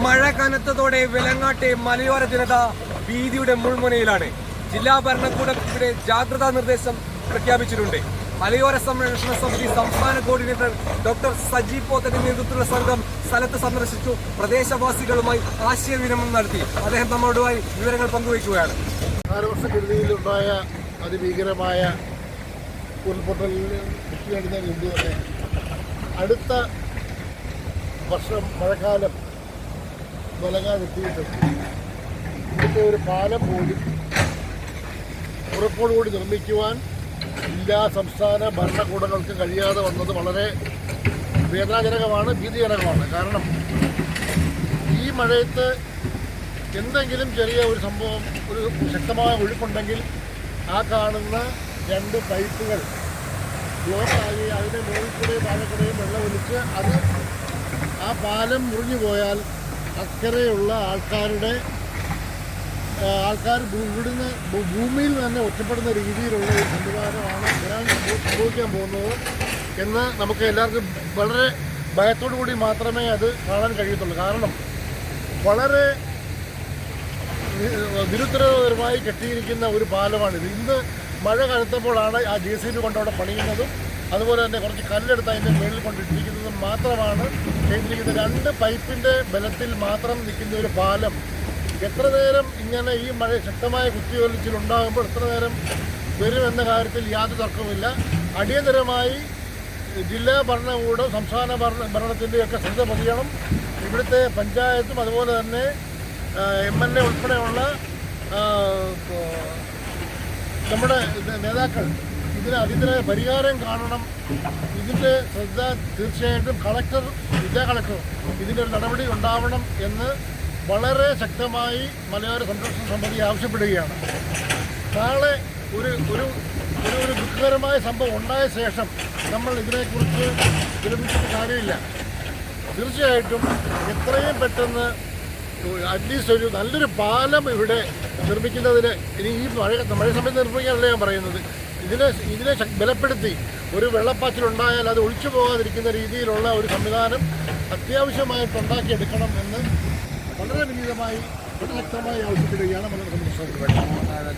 മഴ കനത്തതോടെ വിലങ്ങാട്ടെ മലയോര ജനത ഭീതിയുടെ മുൾമുനയിലാണ്. ജില്ലാ ഭരണകൂടത്തിന്റെ ജാഗ്രതാ നിർദ്ദേശം പ്രഖ്യാപിച്ചിട്ടുണ്ട്. മലയോര സംരക്ഷണ സമിതി സംസ്ഥാന കോർഡിനേറ്റർ ഡോക്ടർ സജി പോത്തന്റെ നേതൃത്വത്തിലുള്ള സംഘം സ്ഥലത്ത് സന്ദർശിച്ചു. പ്രദേശവാസികളുമായി ആശയവിനിമയം നടത്തി. അദ്ദേഹം നമ്മളുമായി വിവരങ്ങൾ പങ്കുവയ്ക്കുകയാണ്. കാലവർഷക്കെടുതിയിലുണ്ടായ അതിഭീകരമായ ഉരുൾപൊട്ടലിന് അടുത്ത വർഷം മഴക്കാലം ബലങ്ങാതെത്തിയിട്ടും ഇവിടുത്തെ ഒരു പാലം പോലും ഉറപ്പോടുകൂടി നിർമ്മിക്കുവാൻ എല്ലാ സംസ്ഥാന ഭരണകൂടങ്ങൾക്കും കഴിയാതെ വന്നത് വളരെ വേദനാജനകമാണ് ഭീതിജനകമാണ്. കാരണം ഈ മഴയത്ത് എന്തെങ്കിലും ചെറിയ ഒരു സംഭവം ഒരു ശക്തമായ ഒഴുക്കുണ്ടെങ്കിൽ ആ കാണുന്ന രണ്ട് പൈപ്പുകൾ ബ്ലോക്കായി അതിന്റെ മുകളിൽ കൂടെയും താഴെ വെള്ളം ഒലിച്ച് അത് ആ പാലം മുറിഞ്ഞു പോയാൽ അക്കരെയുള്ള ആൾക്കാരുടെ ആൾക്കാർ ഇവിടുന്ന് ഭൂമിയിൽ തന്നെ ഒറ്റപ്പെടുന്ന രീതിയിലുള്ള ഒരു സംവിധാനമാണ് വരാൻ സംഭവ- സംഭവിക്കാൻ പോകുന്നത്. എന്ന് നമുക്ക് എല്ലാവർക്കും വളരെ ഭയത്തോടു കൂടി മാത്രമേ അത് കാണാൻ കഴിയത്തുള്ളൂ. കാരണം വളരെ നിരുത്തരപരമായി കെട്ടിയിരിക്കുന്ന ഒരു പാലമാണിത്. ഇന്ന് മഴ കനത്തപ്പോഴാണ് ആ ജെ സി ബി കൊണ്ട് അവിടെ പണിയുന്നതും അതുപോലെ തന്നെ കുറച്ച് കല്ലെടുത്ത് അതിന്റെ മേളിൽ കൊണ്ടിട്ടിരിക്കുന്നത് മാത്രമാണ്. ചെയ്തിരിക്കുന്നത് രണ്ട് പൈപ്പിന്റെ ബലത്തിൽ മാത്രം നിൽക്കുന്ന ഒരു പാലം. എത്ര നേരം ഇങ്ങനെ ഈ മഴ ശക്തമായ കുത്തിയൊലിച്ചിലുണ്ടാകുമ്പോൾ എത്ര നേരം വരുമെന്ന കാര്യത്തിൽ യാതൊരു തർക്കവുമില്ല. അടിയന്തരമായി ജില്ലാ ഭരണകൂടം സംസ്ഥാന ഭരണ ഭരണത്തിന്റെയൊക്കെ ശ്രദ്ധ പതിയണം. ഇവിടുത്തെ പഞ്ചായത്തും അതുപോലെ തന്നെ എം എൽ എ ഉൾപ്പെടെയുള്ള നമ്മുടെ നേതാക്കൾ ഇതിന് അടിയന്തര പരിഹാരം കാണണം. ഇതിന്റെ ശ്രദ്ധ തീർച്ചയായിട്ടും കളക്ടർ ജില്ലാ കളക്ടർ ഇതിന്റെ ഒരു നടപടി ഉണ്ടാവണം എന്ന് വളരെ ശക്തമായി മലയോര സംരക്ഷണ സമിതി ആവശ്യപ്പെടുകയാണ്. നാളെ ഒരു ഒരു ഒരു ഒരു ദുഃഖകരമായ സംഭവം ഉണ്ടായ ശേഷം നമ്മൾ ഇതിനെക്കുറിച്ച് വിരമിച്ചിട്ട് കാര്യമില്ല. തീർച്ചയായിട്ടും എത്രയും പെട്ടെന്ന് അറ്റ്ലീസ്റ്റ് ഒരു നല്ലൊരു പാലം ഇവിടെ നിർമ്മിക്കുന്നതിന് ഇനി ഈ മഴ മഴ സമയത്ത് നിർമ്മിക്കാനല്ല ഞാൻ പറയുന്നത്. ഇതിനെ ഇതിനെ ബലപ്പെടുത്തി ഒരു വെള്ളപ്പാച്ചിലുണ്ടായാൽ അത് ഒഴിച്ചു പോകാതിരിക്കുന്ന രീതിയിലുള്ള ഒരു സംവിധാനം അത്യാവശ്യമായിട്ട് ഉണ്ടാക്കിയെടുക്കണം എന്ന് വളരെ വിനീതമായി വളരെ ശക്തമായി ആവശ്യപ്പെടുകയാണ് മലയാള